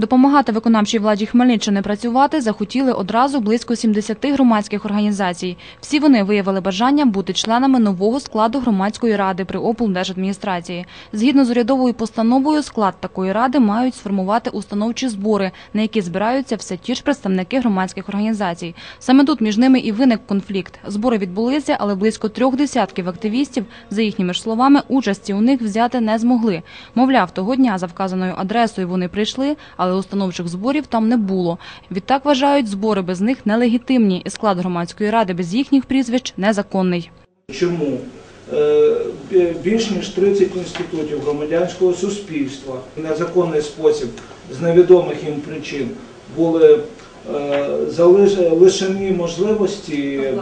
Допомагати виконавчій владі Хмельниччини працювати захотіли одразу близько 70 громадських організацій. Всі вони виявили бажання бути членами нового складу громадської ради при облдержадміністрації. Згідно з урядовою постановою, склад такої ради мають сформувати установчі збори, на які збираються все ті ж представники громадських організацій. Саме тут між ними і виник конфлікт. Збори відбулися, але близько трьох десятків активістів, за їхніми ж словами, участі у них взяти не змогли. Мовляв, того дня за вказаною адресою вони прийшли, але установчих зборів там не було. Відтак вважають, збори без них нелегітимні, і склад громадської ради без їхніх прізвищ незаконний. Чому? Е, Більш ніж 30 інститутів громадянського суспільства в незаконний спосіб з невідомих їм причин були е, лишені можливості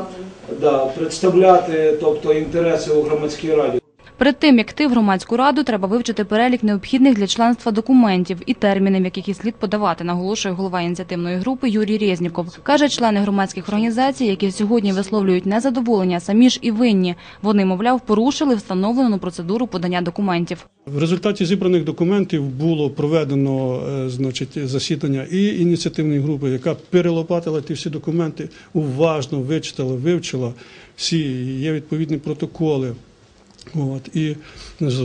да, представляти тобто, інтереси у громадській раді. Перед тим, як йти в громадську раду, треба вивчити перелік необхідних для членства документів і терміни, в яких і слід подавати, наголошує голова ініціативної групи Юрій Резніков. Каже, члени громадських організацій, які сьогодні висловлюють незадоволення, самі ж і винні. Вони, мовляв, порушили встановлену процедуру подання документів. В результаті зібраних документів було проведено е, значить, засідання і ініціативної групи, яка перелопатила ті всі документи, уважно вичитала, вивчила всі, є відповідні протоколи. От, і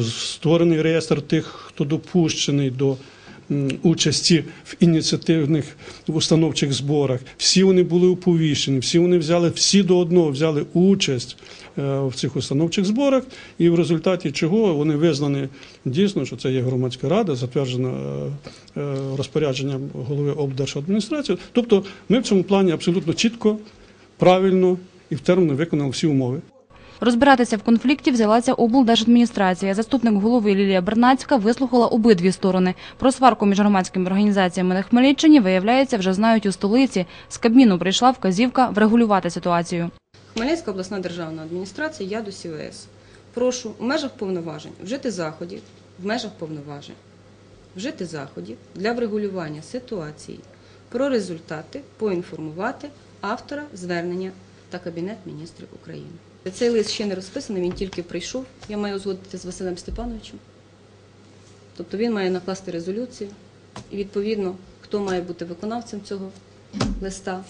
створений реєстр тих, хто допущений до участі в ініціативних установчих зборах. Всі вони були оповіщені, всі вони взяли всі до одного взяли участь е, в цих установчих зборах, і в результаті чого вони визнані дійсно, що це є громадська рада, затверджена е, е, розпорядженням голови облдержадміністрації. Тобто, ми в цьому плані абсолютно чітко, правильно і в терміни виконали всі умови. Розбиратися в конфлікті взялася облдержадміністрація. Заступник голови Лілія Бернацька вислухала обидві сторони. Про сварку між громадськими організаціями на Хмельниччині, виявляється, вже знають у столиці. З Кабміну прийшла вказівка врегулювати ситуацію. Хмельницька обласна державна адміністрація ЯДУС ІВС. Прошу у межах повноважень вжити заходів, в межах повноважень вжити заходів для врегулювання ситуації, про результати поінформувати автора звернення та Кабінет міністрів України. Цей лист ще не розписаний, він тільки прийшов. Я маю узгодити з Василем Степановичем. Тобто він має накласти резолюцію, і відповідно, хто має бути виконавцем цього листа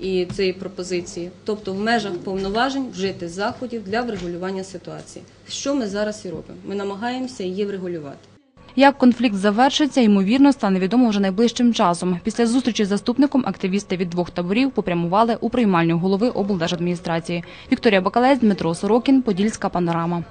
і цієї пропозиції, тобто в межах повноважень вжити заходів для врегулювання ситуації. Що ми зараз і робимо? Ми намагаємося її врегулювати. Як конфлікт завершиться, ймовірно, стане відомо вже найближчим часом. Після зустрічі з заступником активісти від двох таборів попрямували у приймальню голови облдержадміністрації. Вікторія Бакалець, Дмитро Сорокін, Подільська панорама.